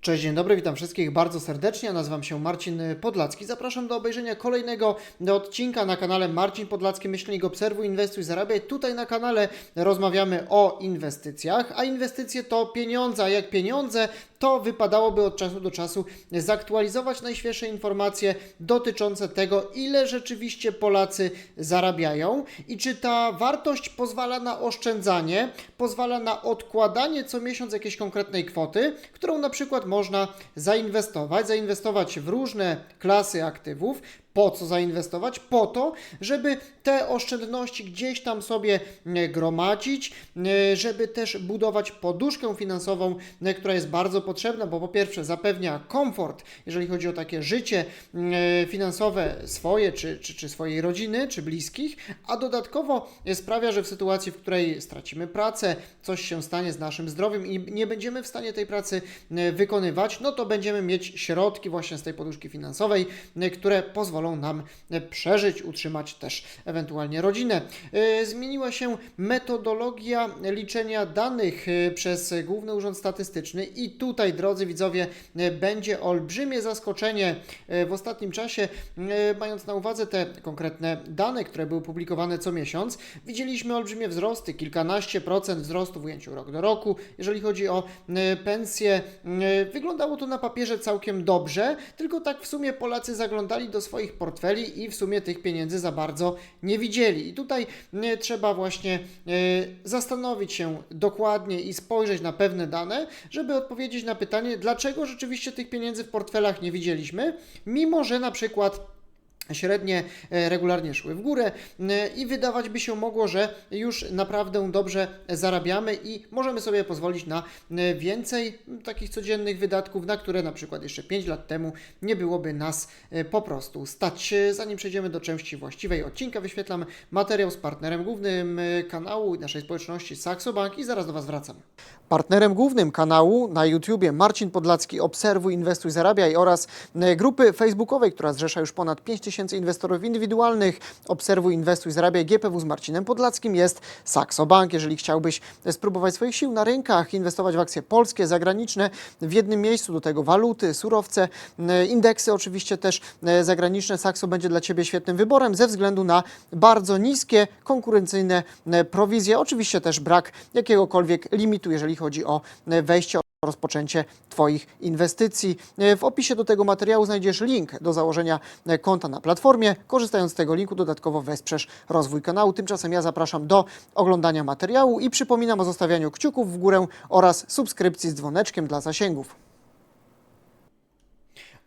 Cześć, dzień dobry, witam wszystkich bardzo serdecznie. Nazywam się Marcin Podlacki. Zapraszam do obejrzenia kolejnego odcinka na kanale Marcin Podlacki Myślnik Obserwuj, Inwestuj, Zarabiaj. Tutaj na kanale rozmawiamy o inwestycjach, a inwestycje to pieniądze, a jak pieniądze, to wypadałoby od czasu do czasu zaktualizować najświeższe informacje dotyczące tego, ile rzeczywiście Polacy zarabiają i czy ta wartość pozwala na oszczędzanie, pozwala na odkładanie co miesiąc jakiejś konkretnej kwoty, którą na przykład można zainwestować, zainwestować w różne klasy aktywów. Po co zainwestować? Po to, żeby te oszczędności gdzieś tam sobie e, gromadzić, e, żeby też budować poduszkę finansową, e, która jest bardzo potrzebna, bo po pierwsze zapewnia komfort, jeżeli chodzi o takie życie finansowe swoje, czy, czy, czy swojej rodziny, czy bliskich, a dodatkowo sprawia, że w sytuacji, w której stracimy pracę, coś się stanie z naszym zdrowiem i nie będziemy w stanie tej pracy wykonywać, no to będziemy mieć środki właśnie z tej poduszki finansowej, które pozwolą nam e, przeżyć, utrzymać też ewentualnie rodzinę. E, Zmieniła się metodologia liczenia danych e, przez Główny Urząd Statystyczny i tutaj, drodzy widzowie, będzie olbrzymie zaskoczenie w ostatnim czasie, mając na uwadze te konkretne dane, które były publikowane co miesiąc. Widzieliśmy olbrzymie wzrosty, kilkanaście procent wzrostu w ujęciu rok do roku. Jeżeli chodzi o pensje, wyglądało to na papierze całkiem dobrze, tylko tak w sumie Polacy zaglądali do swoich portfeli i w sumie tych pieniędzy za bardzo nie widzieli. I tutaj e, trzeba właśnie e, zastanowić się dokładnie i spojrzeć na pewne dane, żeby odpowiedzieć na pytanie, dlaczego rzeczywiście tych pieniędzy w portfelach nie widzieliśmy, mimo że na przykład średnie e, regularnie szły w górę e, i wydawać by się mogło, że już naprawdę dobrze zarabiamy i możemy sobie pozwolić na e, więcej takich codziennych wydatków, na które na przykład jeszcze 5 lat temu nie byłoby nas po prostu stać. Zanim przejdziemy do części właściwej odcinka, wyświetlam materiał z partnerem głównym kanału naszej społeczności Saxo Bank i zaraz do Was wracam. Partnerem głównym kanału na YouTubie Marcin Podlacki Obserwuj, Inwestuj, Zarabiaj oraz grupy facebookowej, która zrzesza już ponad 5000 inwestorów indywidualnych. Obserwuj, Inwestuj, Zarabiaj GPW z Marcinem Podlackim jest Saxo Bank. Jeżeli chciałbyś spróbować swoich sił na rynkach, inwestować w akcje polskie, zagraniczne w jednym miejscu, do tego waluty, surowce, e, indeksy oczywiście też e, zagraniczne, Saxo będzie dla Ciebie świetnym wyborem ze względu na bardzo niskie, konkurencyjne e, prowizje. Oczywiście też brak jakiegokolwiek limitu, jeżeli chodzi o wejście rozpoczęcie Twoich inwestycji. E, W opisie do tego materiału znajdziesz link do założenia e, konta na platformie. Korzystając z tego linku dodatkowo wesprzesz rozwój kanału. Tymczasem ja zapraszam do oglądania materiału i przypominam o zostawianiu kciuków w górę oraz subskrypcji z dzwoneczkiem dla zasięgów.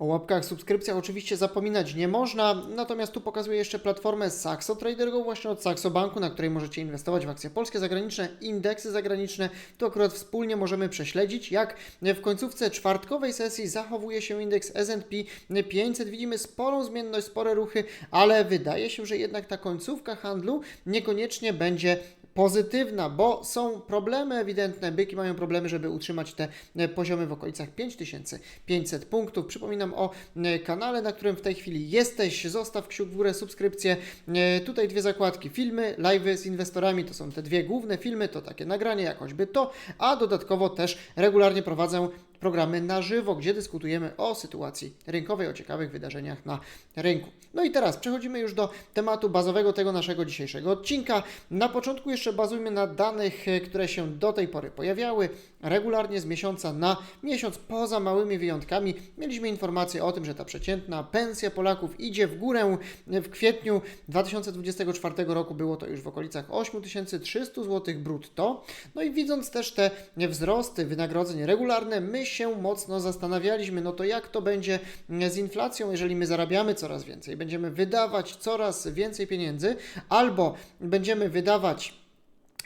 O łapkach, subskrypcjach oczywiście zapominać nie można, natomiast tu pokazuję jeszcze platformę Saxo Trader Go właśnie od Saxo Banku, na której możecie inwestować w akcje polskie, zagraniczne, indeksy zagraniczne. Tu akurat wspólnie możemy prześledzić, jak w końcówce czwartkowej sesji zachowuje się indeks S&P 500. Widzimy sporą zmienność, spore ruchy, ale wydaje się, że jednak ta końcówka handlu niekoniecznie będzie pozytywna, bo są problemy ewidentne. Byki mają problemy, żeby utrzymać te e, poziomy w okolicach 5500 punktów. Przypominam o e, kanale, na którym w tej chwili jesteś. Zostaw kciuk w górę, subskrypcję. E, Tutaj dwie zakładki: filmy, live z inwestorami. To są te dwie główne filmy, to takie nagranie, jak choćby to, a dodatkowo też regularnie prowadzę programy na żywo, gdzie dyskutujemy o sytuacji rynkowej, o ciekawych wydarzeniach na rynku. No i teraz przechodzimy już do tematu bazowego tego naszego dzisiejszego odcinka. Na początku jeszcze bazujmy na danych, e, które się do tej pory pojawiały regularnie z miesiąca na miesiąc, poza małymi wyjątkami. Mieliśmy informację o tym, że ta przeciętna pensja Polaków idzie w górę. W kwietniu 2024 roku było to już w okolicach 8300 zł brutto. No i widząc też te wzrosty wynagrodzeń regularne, my się mocno zastanawialiśmy, no to jak to będzie z inflacją, jeżeli my zarabiamy coraz więcej, będziemy wydawać coraz więcej pieniędzy, albo będziemy wydawać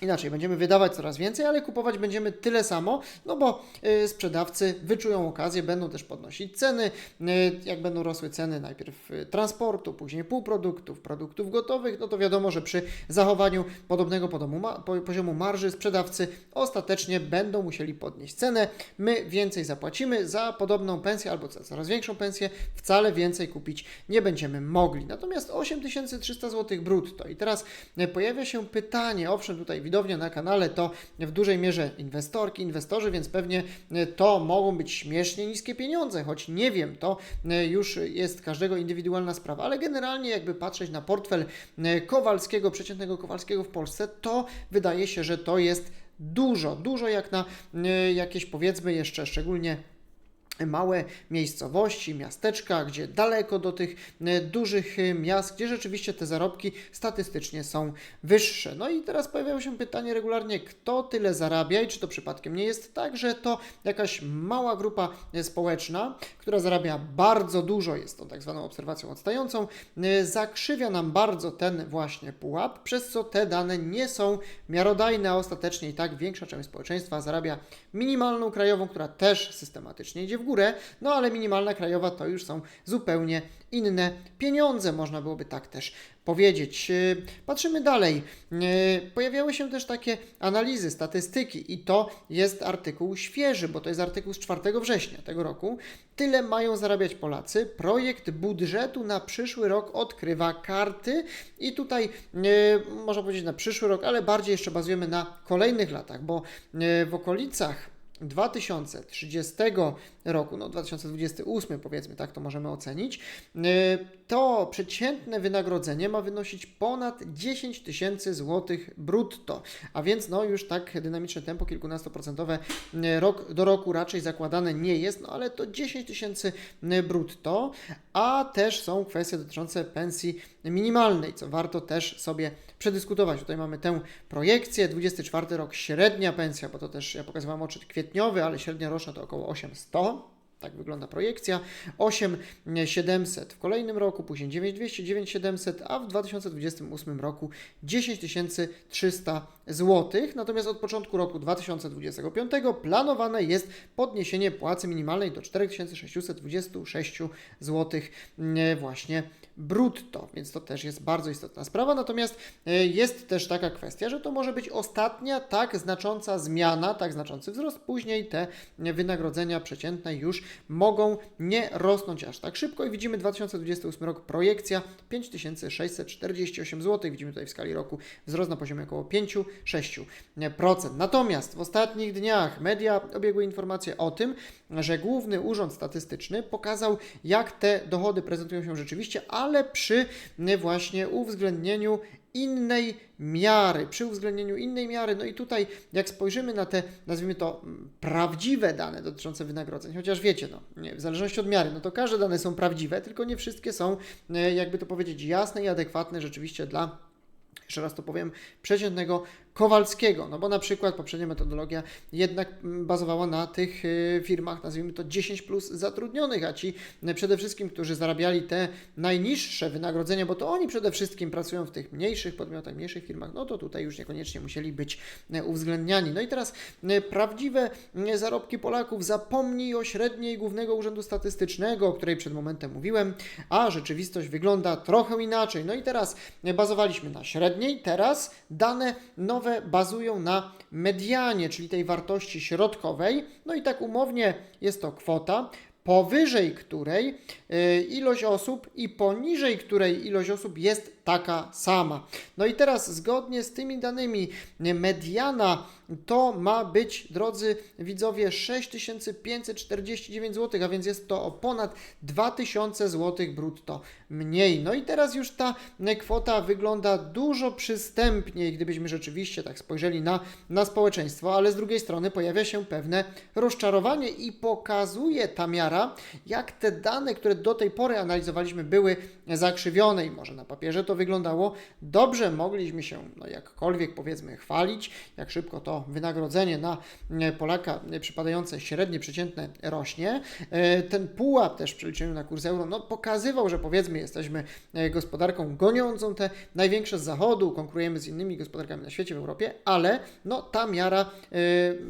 Inaczej, będziemy wydawać coraz więcej, ale kupować będziemy tyle samo, no bo y, sprzedawcy wyczują okazję, będą też podnosić ceny. Y, jak będą rosły ceny najpierw y, transportu, później półproduktów, produktów gotowych, no to wiadomo, że przy zachowaniu podobnego poziomu, ma, po- poziomu marży sprzedawcy ostatecznie będą musieli podnieść cenę. My więcej zapłacimy za podobną pensję albo za coraz większą pensję, wcale więcej kupić nie będziemy mogli. Natomiast 8300 zł brutto. I teraz pojawia się pytanie, owszem, tutaj widownia na kanale to w dużej mierze inwestorki, inwestorzy, więc pewnie e, to mogą być śmiesznie niskie pieniądze, choć nie wiem, to e, już jest każdego indywidualna sprawa, ale generalnie jakby patrzeć na portfel e, Kowalskiego, przeciętnego Kowalskiego w Polsce, to wydaje się, że to jest dużo, dużo jak na jakieś powiedzmy jeszcze szczególnie małe miejscowości, miasteczka, gdzie daleko do tych e, dużych e, miast, gdzie rzeczywiście te zarobki statystycznie są wyższe. No i teraz pojawiało się pytanie regularnie, kto tyle zarabia i czy to przypadkiem nie jest tak, że to jakaś mała grupa e, społeczna, która zarabia bardzo dużo, jest to tak zwaną obserwacją odstającą, zakrzywia nam bardzo ten właśnie pułap, przez co te dane nie są miarodajne, a ostatecznie i tak większa część społeczeństwa zarabia minimalną krajową, która też systematycznie idzie w górę, no ale minimalna krajowa to już są zupełnie inne pieniądze, można byłoby tak też powiedzieć. E, Patrzymy dalej. E, Pojawiały się też takie analizy, statystyki i to jest artykuł świeży, bo to jest artykuł z 4 września tego roku. Tyle mają zarabiać Polacy. Projekt budżetu na przyszły rok odkrywa karty i tutaj e, można powiedzieć na przyszły rok, ale bardziej jeszcze bazujemy na kolejnych latach, bo w okolicach 2030 roku, no 2028 powiedzmy, tak to możemy ocenić, yy, to przeciętne wynagrodzenie ma wynosić ponad 10 tysięcy złotych brutto, a więc no już tak dynamiczne tempo kilkunastoprocentowe yy, rok do roku raczej zakładane nie jest, no ale to 10 tysięcy yy, brutto, a też są kwestie dotyczące pensji minimalnej, co warto też sobie przedyskutować. Tutaj mamy tę projekcję, 24 rok średnia pensja, bo to też ja pokazywałem odczyt kwietniowy, ale średnia roczna to około 800. Tak wygląda projekcja. 8700 w kolejnym roku, później 9200, 9700, a w 2028 roku 10300 zł. Natomiast od początku roku 2025 planowane jest podniesienie płacy minimalnej do 4626 zł właśnie brutto, więc to też jest bardzo istotna sprawa. Natomiast e, jest też taka kwestia, że to może być ostatnia tak znacząca zmiana, tak znaczący wzrost. Później te wynagrodzenia przeciętne już mogą nie rosnąć aż tak szybko i widzimy 2028 rok projekcja 5648 zł. Widzimy tutaj w skali roku wzrost na poziomie około 5-6%. Natomiast w ostatnich dniach media obiegły informacje o tym, że Główny Urząd Statystyczny pokazał, jak te dochody prezentują się rzeczywiście, ale przy właśnie uwzględnieniu innej miary, przy uwzględnieniu innej miary. No i tutaj, jak spojrzymy na te, nazwijmy to, prawdziwe dane dotyczące wynagrodzeń, chociaż wiecie, no, nie, w zależności od miary, no to każde dane są prawdziwe, tylko nie wszystkie są, e, jakby to powiedzieć, jasne i adekwatne rzeczywiście dla jeszcze raz to powiem, przeciętnego Kowalskiego, no bo na przykład poprzednia metodologia jednak mm, bazowała na tych y, firmach, nazwijmy to 10 plus zatrudnionych, a ci y, przede wszystkim, którzy zarabiali te najniższe wynagrodzenia, bo to oni przede wszystkim pracują w tych mniejszych podmiotach, mniejszych firmach, no to tutaj już niekoniecznie musieli być y, uwzględniani. No i teraz prawdziwe zarobki Polaków, zapomnij o średniej Głównego Urzędu Statystycznego, o której przed momentem mówiłem, a rzeczywistość wygląda trochę inaczej. No i teraz bazowaliśmy na średniej, teraz dane nowe bazują na medianie, czyli tej wartości środkowej. No i tak umownie jest to kwota, powyżej której y, ilość osób i poniżej której ilość osób jest taka sama. No i teraz zgodnie z tymi danymi mediana to ma być, drodzy widzowie, 6549 zł, a więc jest to o ponad 2000 zł brutto mniej. No i teraz już ta kwota wygląda dużo przystępniej, gdybyśmy rzeczywiście tak spojrzeli na, na społeczeństwo, ale z drugiej strony pojawia się pewne rozczarowanie i pokazuje ta miara, jak te dane, które do tej pory analizowaliśmy, były zakrzywione i może na papierze to wyglądało dobrze, mogliśmy się no jakkolwiek powiedzmy chwalić, jak szybko to wynagrodzenie na e, Polaka e, przypadające średnie, przeciętne rośnie. E, Ten pułap też w przeliczeniu na kurs euro no, pokazywał, że powiedzmy jesteśmy gospodarką goniącą te największe z zachodu, konkurujemy z innymi gospodarkami na świecie, w Europie, ale no, ta miara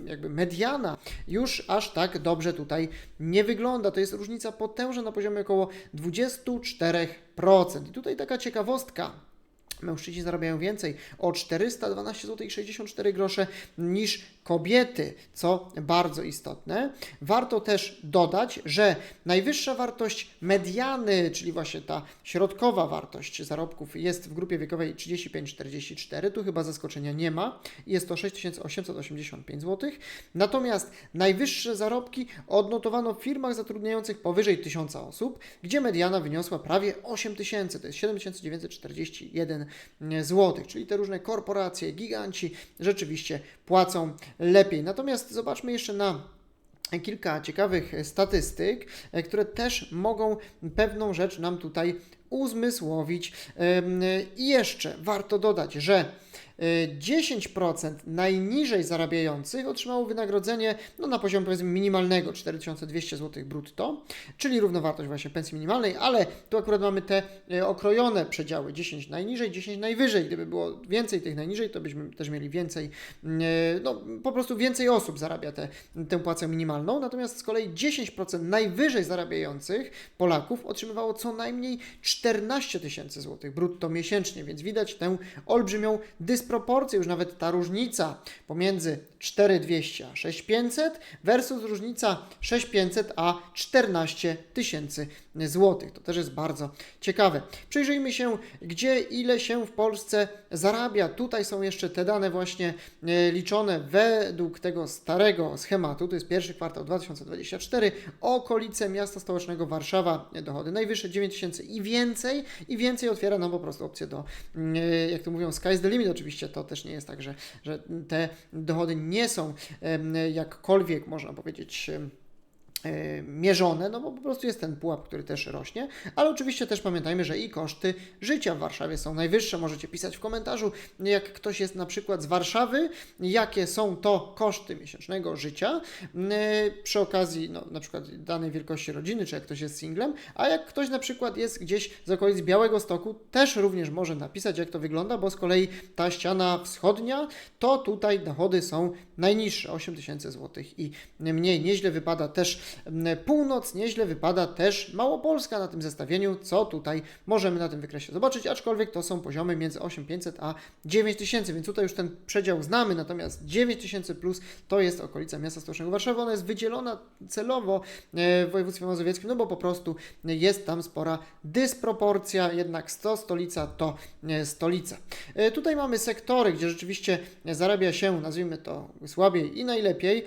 jakby mediana już aż tak dobrze tutaj nie wygląda. To jest różnica potężna na poziomie około 24%. I tutaj taka ciekawostka. Mężczyźni zarabiają więcej o 412 zł 64 grosze niż kobiety, co bardzo istotne. Warto też dodać, że najwyższa wartość mediany, czyli właśnie ta środkowa wartość zarobków jest w grupie wiekowej 35-44, tu chyba zaskoczenia nie ma, jest to 6885 zł. Natomiast najwyższe zarobki odnotowano w firmach zatrudniających powyżej 1000 osób, gdzie mediana wyniosła prawie 8000, to jest 7941 zł, czyli te różne korporacje, giganci rzeczywiście płacą lepiej. Natomiast zobaczmy jeszcze na kilka ciekawych statystyk, e, które też mogą pewną rzecz nam tutaj uzmysłowić. I jeszcze warto dodać, że 10% najniżej zarabiających otrzymało wynagrodzenie no, na poziomie powiedzmy minimalnego 4200 zł brutto, czyli równowartość właśnie pensji minimalnej, ale tu akurat mamy te y, okrojone przedziały 10 najniżej, 10 najwyżej. Gdyby było więcej tych najniżej, to byśmy też mieli więcej, y, no po prostu więcej osób zarabia te, tę płacę minimalną, natomiast z kolei 10% najwyżej zarabiających Polaków otrzymywało co najmniej 14 tysięcy złotych brutto miesięcznie, więc widać tę olbrzymią dysproporcję, już nawet ta różnica pomiędzy 4200 a 6500 versus różnica 6500 a 14 tysięcy złotych. To też jest bardzo ciekawe. Przyjrzyjmy się, gdzie ile się w Polsce zarabia. Tutaj są jeszcze te dane właśnie e, liczone według tego starego schematu. To jest pierwszy kwartał 2024. Okolice miasta stołecznego Warszawa, dochody najwyższe 9000 i więcej. I więcej otwiera nam po prostu opcję do, mm, e, jak to mówią, sky's the limit. Oczywiście to też nie jest tak, że, że te dochody nie są jakkolwiek, można powiedzieć, mierzone, no bo po prostu jest ten pułap, który też rośnie, ale oczywiście też pamiętajmy, że i koszty życia w Warszawie są najwyższe. Możecie pisać w komentarzu, jak ktoś jest na przykład z Warszawy, jakie są to koszty miesięcznego życia e, przy okazji no, na przykład danej wielkości rodziny, czy jak ktoś jest singlem, a jak ktoś na przykład jest gdzieś z okolic Białego Stoku, też również może napisać, jak to wygląda, bo z kolei ta ściana wschodnia, to tutaj dochody są najniższe, 8 tysięcy złotych i mniej. Nieźle wypada też północ, nieźle wypada też Małopolska na tym zestawieniu, co tutaj możemy na tym wykresie zobaczyć, aczkolwiek to są poziomy między 8500 a 9000, więc tutaj już ten przedział znamy, natomiast 9000 plus to jest okolica miasta stołecznego Warszawy, ona jest wydzielona celowo e, w województwie mazowieckim, no bo po prostu jest tam spora dysproporcja, jednak 100 stolica to e, stolica. E, Tutaj mamy sektory, gdzie rzeczywiście zarabia się, nazwijmy to słabiej i najlepiej.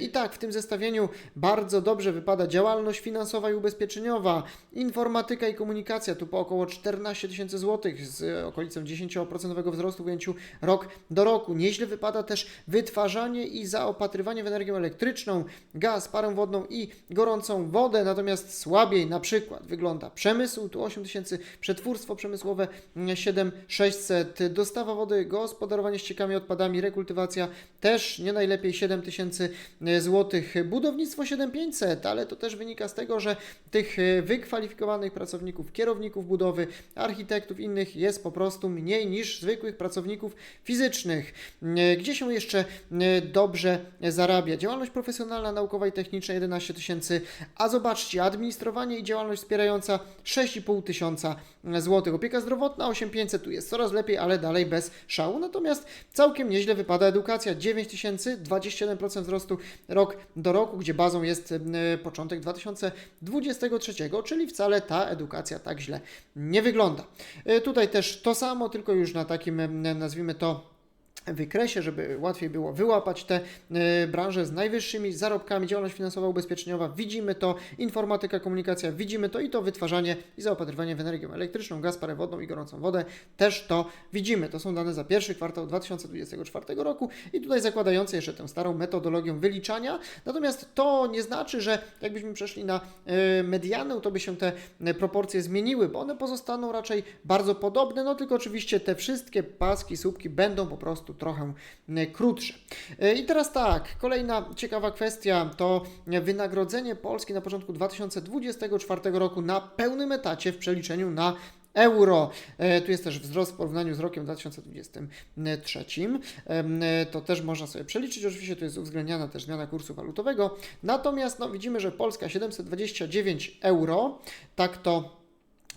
I tak, w tym zestawieniu bardzo dobrze wypada działalność finansowa i ubezpieczeniowa, informatyka i komunikacja, tu po około 14 tysięcy złotych z okolicą 10% wzrostu w ujęciu rok do roku. Nieźle wypada też wytwarzanie i zaopatrywanie w energię elektryczną, gaz, parę wodną i gorącą wodę, natomiast słabiej na przykład wygląda przemysł, tu 8 tysięcy, przetwórstwo przemysłowe 7600, dostawa wody, gospodarowanie ściekami, odpadami, rekultywacja też nie najlepiej 7 tysięcy złotych, budownictwo 7500, ale to też wynika z tego, że tych e, wykwalifikowanych pracowników, kierowników budowy, architektów innych jest po prostu mniej niż zwykłych pracowników fizycznych. E, Gdzie się jeszcze e, dobrze zarabia? Działalność profesjonalna, naukowa i techniczna 11 tysięcy, a zobaczcie, administrowanie i działalność wspierająca 6,5 tysiąca złotych. Opieka zdrowotna 8500 tu jest coraz lepiej, ale dalej bez szału. Natomiast całkiem nieźle wypada edukacja 9 tysięcy, 27% wzrostu rok do roku, gdzie bazą jest e, początek 2023, czyli wcale ta edukacja tak źle nie wygląda. E, Tutaj też to samo, tylko już na takim, e, nazwijmy to, wykresie, żeby łatwiej było wyłapać te y, branże z najwyższymi zarobkami, działalność finansowa, ubezpieczeniowa, widzimy to, informatyka, komunikacja, widzimy to i to wytwarzanie i zaopatrywanie w energię elektryczną, gaz, parę wodną i gorącą wodę, też to widzimy. To są dane za pierwszy kwartał 2024 roku i tutaj zakładające jeszcze tę starą metodologię wyliczania, natomiast to nie znaczy, że jakbyśmy przeszli na y, medianę, to by się te y, proporcje zmieniły, bo one pozostaną raczej bardzo podobne, no tylko oczywiście te wszystkie paski, słupki będą po prostu trochę e, krótsze. E, I teraz tak, kolejna ciekawa kwestia to wynagrodzenie Polski na początku 2024 roku na pełnym etacie w przeliczeniu na euro. E, Tu jest też wzrost w porównaniu z rokiem 2023. E, To też można sobie przeliczyć. Oczywiście tu jest uwzględniana też zmiana kursu walutowego. Natomiast no, widzimy, że Polska 729 euro, tak to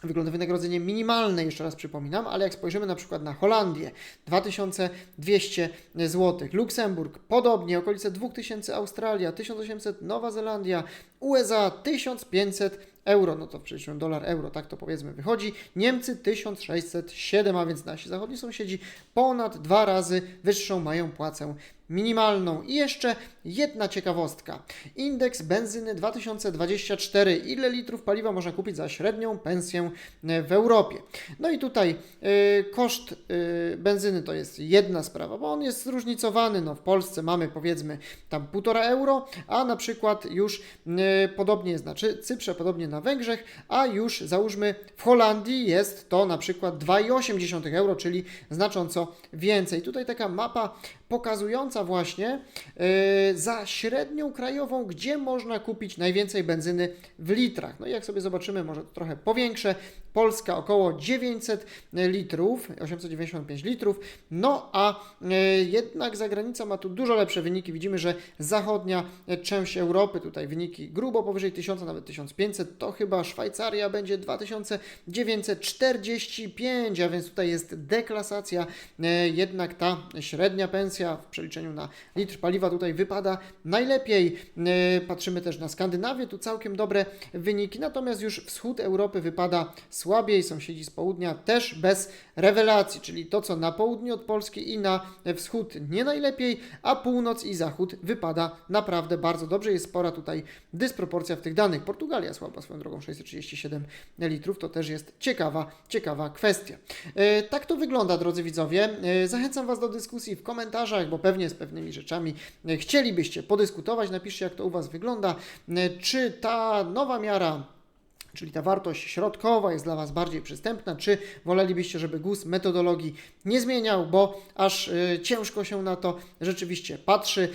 wygląda wynagrodzenie minimalne, jeszcze raz przypominam, ale jak spojrzymy na przykład na Holandię, 2200 zł, Luksemburg, podobnie, okolice 2000 Australia, 1800 Nowa Zelandia, USA 1500 euro, no to przeliczeniu dolar euro, tak to powiedzmy wychodzi, Niemcy 1607, a więc nasi zachodni sąsiedzi ponad dwa razy wyższą mają płacę minimalną. I jeszcze jedna ciekawostka. Indeks benzyny 2024. Ile litrów paliwa można kupić za średnią pensję e, w Europie? No i tutaj y, koszt y, benzyny to jest jedna sprawa, bo on jest zróżnicowany. No w Polsce mamy powiedzmy tam 1,5 euro, a na przykład już y, podobnie jest na Cy- Cyprze, podobnie na Węgrzech, a już załóżmy w Holandii jest to na przykład 2,8 euro, czyli znacząco więcej. Tutaj taka mapa pokazująca właśnie yy, za średnią krajową, gdzie można kupić najwięcej benzyny w litrach. No i jak sobie zobaczymy, może trochę powiększę, Polska około 900 litrów, 895 litrów, no a yy, jednak zagranica ma tu dużo lepsze wyniki. Widzimy, że zachodnia część Europy, tutaj wyniki grubo powyżej 1000, nawet 1500, to chyba Szwajcaria będzie 2945, a więc tutaj jest deklasacja, e, jednak ta średnia pensja w przeliczeniu na litr paliwa tutaj wypada najlepiej. E, Patrzymy też na Skandynawię, tu całkiem dobre wyniki, natomiast już wschód Europy wypada słabiej, sąsiedzi z południa też bez rewelacji, czyli to co na południu od Polski i na wschód nie najlepiej, a północ i zachód wypada naprawdę bardzo dobrze. Jest spora tutaj dysproporcja w tych danych. Portugalia słaba swoją drogą 637 litrów, to też jest ciekawa, ciekawa kwestia. E, Tak to wygląda, drodzy widzowie. E, Zachęcam Was do dyskusji w komentarzach, bo pewnie z pewnymi rzeczami chcielibyście podyskutować. Napiszcie, jak to u Was wygląda. Czy ta nowa miara czyli ta wartość środkowa jest dla Was bardziej przystępna, czy wolelibyście, żeby GUS metodologii nie zmieniał, bo aż y, ciężko się na to rzeczywiście patrzy.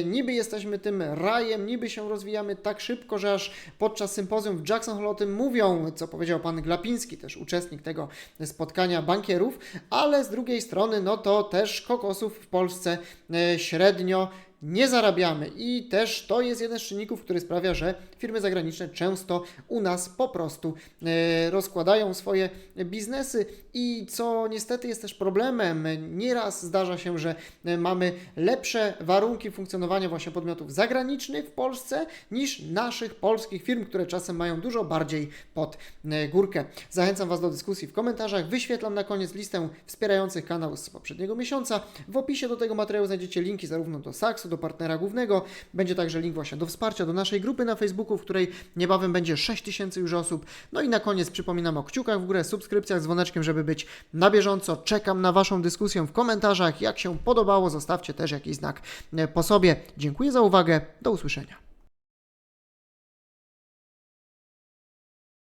Y, niby jesteśmy tym rajem, niby się rozwijamy tak szybko, że aż podczas sympozjum w Jackson Hole o tym mówią, co powiedział pan Glapiński, też uczestnik tego spotkania bankierów, ale z drugiej strony, no to też kokosów w Polsce y, średnio nie zarabiamy i też to jest jeden z czynników, który sprawia, że firmy zagraniczne często u nas po prostu e, rozkładają swoje biznesy i co niestety jest też problemem, nieraz zdarza się, że e, mamy lepsze warunki funkcjonowania właśnie podmiotów zagranicznych w Polsce niż naszych polskich firm, które czasem mają dużo bardziej pod e, górkę. Zachęcam Was do dyskusji w komentarzach. Wyświetlam na koniec listę wspierających kanał z poprzedniego miesiąca. W opisie do tego materiału znajdziecie linki zarówno do Saxo, do partnera głównego. Będzie także link właśnie do wsparcia, do naszej grupy na Facebooku, w której niebawem będzie 6000 już osób. No i na koniec przypominam o kciukach w górę, subskrypcjach, dzwoneczkiem, żeby być na bieżąco. Czekam na Waszą dyskusję w komentarzach. Jak się podobało, zostawcie też jakiś znak e, po sobie. Dziękuję za uwagę. Do usłyszenia.